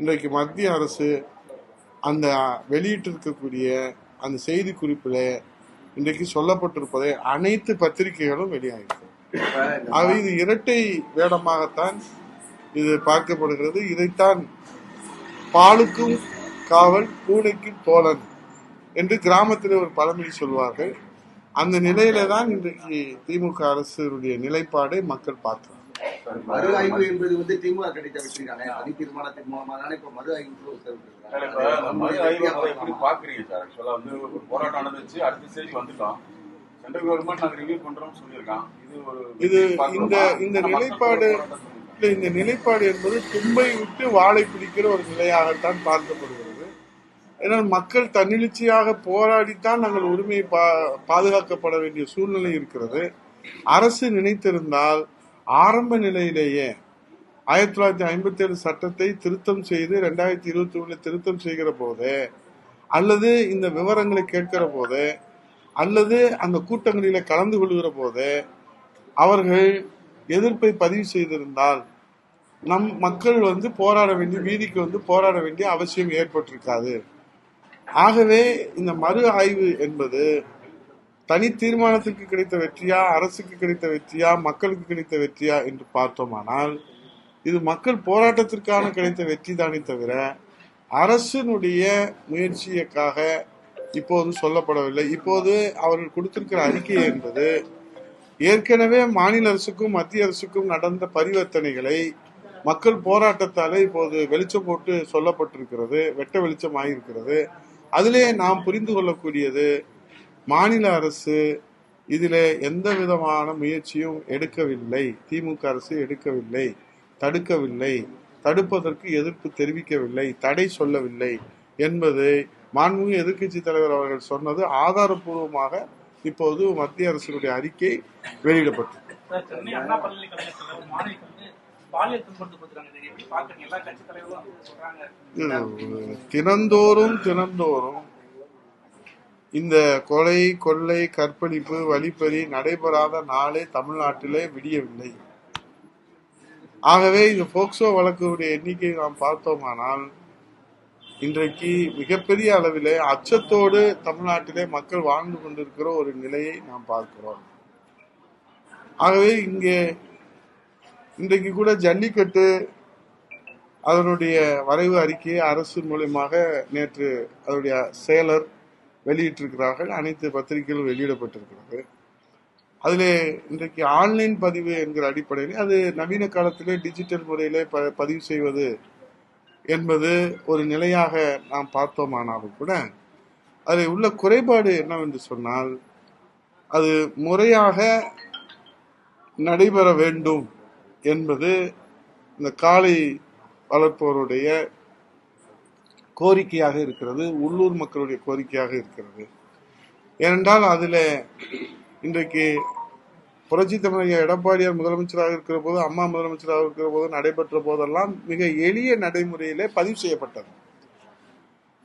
இன்றைக்கு மத்திய அரசு அந்த வெளியிட்டிருக்கக்கூடிய அந்த செய்தி குறிப்பில் இன்றைக்கு சொல்லப்பட்டிருப்பதை அனைத்து பத்திரிகைகளும் வெளியாகிருக்கு அவை இது இரட்டை வேடமாகத்தான் இது பார்க்கப்படுகிறது. இதைத்தான் பாலுக்கும் காவல் பூனைக்கும் தோழன் என்று கிராமத்தில் ஒரு பழமொழி சொல்வார்கள். அந்த நிலையில தான் இன்றைக்கு திமுக அரசுடைய நிலைப்பாடை மக்கள் பார்க்கிறாங்க மறு ஆய்வு என்பது வந்து திமுக கிடைத்த வெற்றி தானே? தனி தீர்மானத்தின் மூலமா தானே இப்ப மறு ஆய்வு மறு எப்படி பாக்குறீங்க சார்? ஆக்சுவலா வந்து ஒரு போராட்டம் நடந்துச்சு அடுத்த ஸ்டேஜ் வந்துட்டோம். சென்ட்ரல் கவர்மெண்ட் நாங்க ரிவ்யூ பண்றோம்னு சொல்லியிருக்கான். இது ஒரு இது? இந்த இந்த நிலைப்பாடு இந்த நிலைப்பாடு என்பது தும்பை விட்டு வாழை பிடிக்கிற ஒரு நிலையாகத்தான் பார்க்கப்படுகிறது. ஏன்னால் மக்கள் தன்னெழுச்சியாக போராடித்தான் நாங்கள் உரிமை பா- பாதுகாக்கப்பட வேண்டிய சூழ்நிலை இருக்கிறது. அரசு நினைத்திருந்தால் ஆரம்ப நிலையிலேயே ஆயிரத்தி தொள்ளாயிரத்தி ஐம்பத்தி ஏழு சட்டத்தை திருத்தம் செய்து ரெண்டாயிரத்தி இருபத்தி ஒண்ணுல திருத்தம் செய்கிற போது அல்லது இந்த விவரங்களை கேட்கிற போது அல்லது அந்த கூட்டங்களில கலந்து கொள்கிற போது அவர்கள் எதிர்ப்பை பதிவு செய்திருந்தால் நம் மக்கள் வந்து போராட வேண்டிய வீதிக்கு வந்து போராட வேண்டிய அவசியம் ஏற்பட்டிருக்காது. ஆகவே இந்த மறு ஆய்வு என்பது தனி தீர்மானத்துக்கு கிடைத்த வெற்றியா அரசுக்கு கிடைத்த வெற்றியா மக்களுக்கு கிடைத்த வெற்றியா என்று பார்த்தோமானால் இது மக்கள் போராட்டத்திற்கான கிடைத்த வெற்றி தானே தவிர அரசினுடைய முயற்சியக்காக இப்போது சொல்லப்படவில்லை. இப்போது அவர்கள் கொடுத்திருக்கிற அறிக்கை என்பது ஏற்கனவே மாநில அரசுக்கும் மத்திய அரசுக்கும் நடந்த பரிவர்த்தனைகளை மக்கள் போராட்டத்தாலே இப்போது வெளிச்சம் போட்டு சொல்லப்பட்டிருக்கிறது வெட்ட வெளிச்சம் ஆகியிருக்கிறது அதிலே நாம் புரிந்து கொள்ளக்கூடியது மாநில அரசு இதில் எந்த விதமான முயற்சியும் எடுக்கவில்லை. திமுக அரசு எடுக்கவில்லை. தடுக்கவில்லை. தடுப்பதற்கு எதிர்ப்பு தெரிவிக்கவில்லை. தடை சொல்லவில்லை என்பது மாண்புமிகு எதிர்க்கட்சி தலைவர் அவர்கள் சொன்னது ஆதாரப்பூர்வமாக இப்போது மத்திய அரசினுடைய அறிக்கை வெளியிடப்பட்டது தினந்தோறும் தினந்தோறும் இந்த கொலை கொள்ளை கற்பழிப்பு வழிப்பறி நடைபெறாத நாளே தமிழ்நாட்டிலே விடியவில்லை. ஆகவே இந்த போக்சோ வழக்குடைய எண்ணிக்கை நாம் பார்த்தோமானால் இன்றைக்கு மிகப்பெரிய அளவிலே அச்சத்தோடு தமிழ்நாட்டிலே மக்கள் வாழ்ந்து கொண்டிருக்கிற ஒரு நிலையை நாம் பார்க்கிறோம். ஆகவே இங்கே இன்றைக்கு கூட ஜல்லிக்கட்டு அதனுடைய வரைவு அறிக்கையை அரசு மூலயமாக நேற்று அதனுடைய செயலர் வெளியிட்டிருக்கிறார்கள். அனைத்து பத்திரிகைகளும் வெளியிடப்பட்டிருக்கிறது. அதில் இன்றைக்கு ஆன்லைன் பதிவு என்கிற அடிப்படையில் அது நவீன காலத்திலே டிஜிட்டல் முறையிலே ப பதிவு செய்வது என்பது ஒரு நிலையாக நாம் பார்த்தோமானாலும் கூட அதில் உள்ள குறைபாடு என்னவென்று சொன்னால் அது முறையாக நடைபெற வேண்டும் என்பது இந்த காளை வளர்ப்பவருடைய கோரிக்கையாக இருக்கிறது உள்ளூர் மக்களுடைய கோரிக்கையாக இருக்கிறது. ஏனென்றால் அதில் இன்றைக்கு புரட்சி தமிழக எடப்பாடியார் முதலமைச்சராக இருக்கிற போது அம்மா முதலமைச்சராக இருக்கிற போது நடைபெற்ற போதெல்லாம் மிக எளிய நடைமுறையிலே பதிவு செய்யப்பட்டது.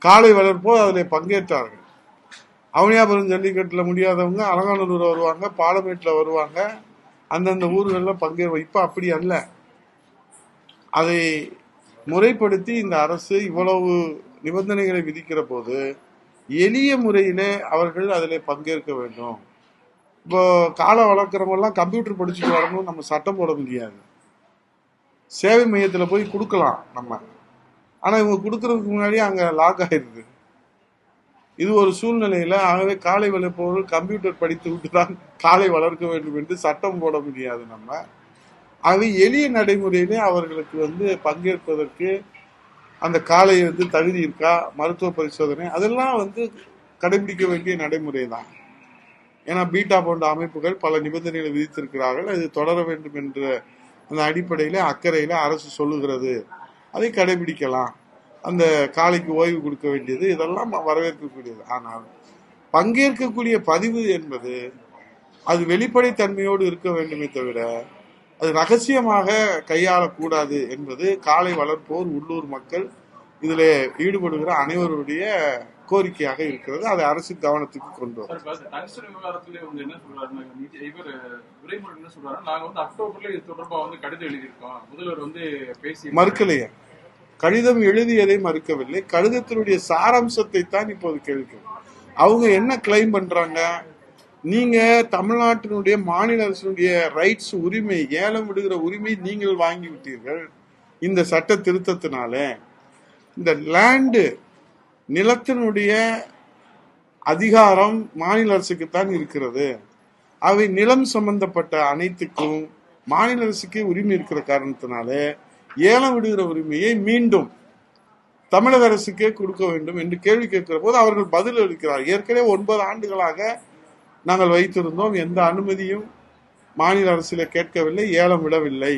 காலை வளர்ப்போ அதில் பங்கேற்றார்கள். அவனியாபுரம் ஜல்லிக்கட்டில் முடியாதவங்க அலங்காநல்லூர் வருவாங்க பாலமேட்டில் வருவாங்க அந்தந்த ஊர்களில் பங்கேற்ப இப்போ அப்படி அல்ல. அதை முறைப்படுத்தி இந்த அரசு இவ்வளவு நிபந்தனைகளை விதிக்கிற போது எளிய முறையிலே அவர்கள் அதில் பங்கேற்க வேண்டும். இப்போ காலை வளர்க்குறவங்கெல்லாம் கம்ப்யூட்டர் படிச்சுட்டு வரணும் நம்ம சட்டம் போட முடியாது. சேவை மையத்தில் போய் கொடுக்கலாம் நம்ம. ஆனால் இவங்க கொடுக்கறதுக்கு முன்னாடி அங்கே லாக் ஆயிடுது இது ஒரு சூழ்நிலையில் ஆகவே காலை வளர்ப்பவர்கள் கம்ப்யூட்டர் படித்து விட்டு தான் காலை வளர்க்க வேண்டும் என்று சட்டம் போட முடியாது நம்ம. அது எளிய நடைமுறையிலே அவர்களுக்கு வந்து பங்கேற்பதற்கு அந்த காலை வந்து தகுதி இருக்கா மருத்துவ பரிசோதனை அதெல்லாம் வந்து கடைபிடிக்க வேண்டிய நடைமுறை தான் ஏன்னா பீட்டா போன்ற அமைப்புகள் பல நிபந்தனைகளை விதித்திருக்கிறார்கள். அது தொடர வேண்டும் என்ற அந்த அடிப்படையில அக்கறையில அரசு சொல்லுகிறது. அதை கடைபிடிக்கலாம். அந்த காலைக்கு ஓய்வு கொடுக்க வேண்டியது இதெல்லாம் வரவேற்கக்கூடியது. ஆனால் பங்கேற்கக்கூடிய பதிவு என்பது அது வெளிப்படைத்தன்மையோடு இருக்க வேண்டுமே தவிர அது ரகசியமாக கையாளக்கூடாது என்பது காலை வளர்ப்போர் உள்ளூர் மக்கள் இதில் ஈடுபடுகிற அனைவருடைய கோரிக்கையாக இருக்கிறது. அதை அரசு கவனத்துக்கு கொண்டு வரும். மறுக்கலையே. கடிதம் எழுதியதை மறுக்கவில்லை. கடிதத்தினுடைய சாராம்சத்தை தான் இப்போது கேட்கிறோம். அவங்க என்ன கிளைம் பண்றாங்க? நீங்க தமிழ்நாட்டினுடைய மாநில அரசினுடைய ரைட்ஸ் உரிமை ஏலம் விடுகிற உரிமை நீங்கள் வாங்கி விட்டீர்கள் இந்த சட்ட திருத்தத்தினால இந்த லேண்டு நிலத்தினுடைய அதிகாரம் மாநில அரசுக்குத்தான் இருக்கிறது. அவை நிலம் சம்பந்தப்பட்ட அனைத்துக்கும் மாநில அரசுக்கே உரிமை இருக்கிற காரணத்தினால ஏலம் விடுகிற உரிமையை மீண்டும் தமிழக அரசுக்கே கொடுக்க வேண்டும் என்று கேள்வி கேட்கிற போது அவர்கள் பதில் அளிக்கிறார். ஏற்கனவே ஒன்பது ஆண்டுகளாக நாங்கள் வைத்திருந்தோம். எந்த அனுமதியும் மாநில அரசில கேட்கவில்லை ஏலம் விடவில்லை.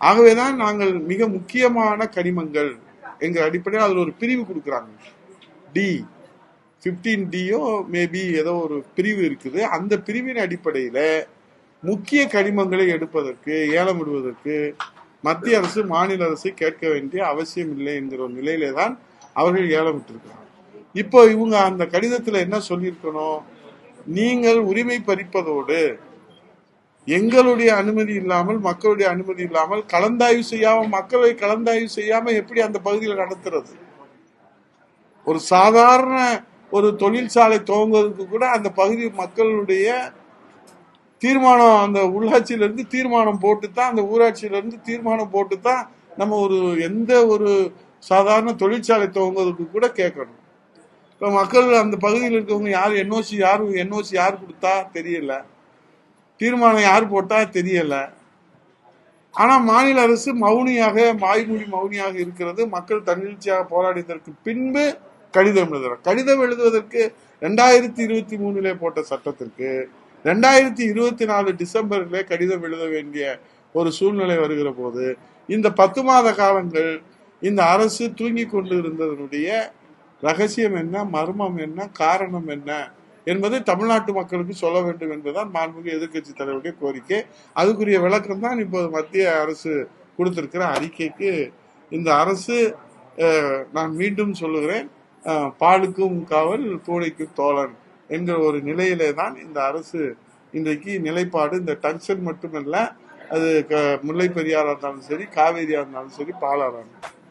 ஆகவேதான் நாங்கள் மிக முக்கியமான கனிமங்கள் எங்கள் அடிப்படையில் அதில் ஒரு பிரிவு கொடுக்குறாங்க. டி ஃபிஃப்டீன் டியோ மேபி ஏதோ ஒரு பிரிவு இருக்குது. அந்த பிரிவின் அடிப்படையில முக்கிய கனிமங்களை எடுப்பதற்கு ஏலம் விடுவதற்கு மத்திய அரசு மாநில அரசு கேட்க வேண்டிய அவசியம் இல்லை என்கிற ஒரு நிலையிலே தான் அவர்கள் ஏலம் விட்டிருக்கிறாங்க. இப்போ இவங்க அந்த கடிதத்துல என்ன சொல்லியிருக்கணும்? நீங்கள் உரிமை பறிப்பதோடு எங்களுடைய அனுமதி இல்லாமல் மக்களுடைய அனுமதி இல்லாமல் கலந்தாய்வு செய்யாம மக்களை கலந்தாய்வு செய்யாம எப்படி அந்த பகுதியில் நடத்துறது? ஒரு சாதாரண ஒரு தொழிற்சாலை துவங்குவதற்கு கூட அந்த பகுதி மக்களுடைய தீர்மானம் அந்த உள்ளாட்சியிலிருந்து தீர்மானம் போட்டு தான் அந்த ஊராட்சியிலிருந்து தீர்மானம் போட்டு தான் நம்ம ஒரு எந்த ஒரு சாதாரண தொழிற்சாலை துவங்குவதற்கு கூட கேட்கணும். இப்போ மக்கள் அந்த பகுதியில் இருக்கவங்க யார்? என்ஓசி யார்? என்ஓசி யார் கொடுத்தா தெரியல. தீர்மானம் யார் போட்டா தெரியல. ஆனால் மாநில அரசு மௌனியாக வாய்மொழி மௌனியாக இருக்கிறது. மக்கள் தன்னிச்சையாக போராடியதற்கு பின்பு கடிதம் எழுதுகிறார் கடிதம் எழுதுவதற்கு ரெண்டாயிரத்தி இருபத்தி மூணுல போட்ட சட்டத்திற்கு ரெண்டாயிரத்தி இருபத்தி நாலு டிசம்பர்ல கடிதம் எழுத வேண்டிய ஒரு சூழ்நிலை வருகிற போது இந்த பத்து மாத காலங்கள் இந்த அரசு தூங்கி கொண்டு இருந்ததனுடைய ரகசியம் என்ன? மர்மம் என்ன? காரணம் என்ன? என்பதை தமிழ்நாட்டு மக்களுக்கு சொல்ல வேண்டும் என்பதுதான் மாண்புமிகு எதிர்க்கட்சி தலைவருடைய கோரிக்கை. அதுக்குரிய விளக்கம் தான் இப்போது மத்திய அரசு கொடுத்திருக்கிற அறிக்கைக்கு. இந்த அரசு நான் மீண்டும் சொல்லுகிறேன் பாலுக்கும் காவல் பூனைக்கும் தோழன் என்கிற ஒரு நிலையிலே தான் இந்த அரசு இன்றைக்கு நிலைப்பாடு. இந்த டங்ஷன் மட்டுமல்ல அது க- முல்லை பெரியாரா இருந்தாலும் சரி காவேரியா இருந்தாலும் சரி பாலாரா இருந்தாலும்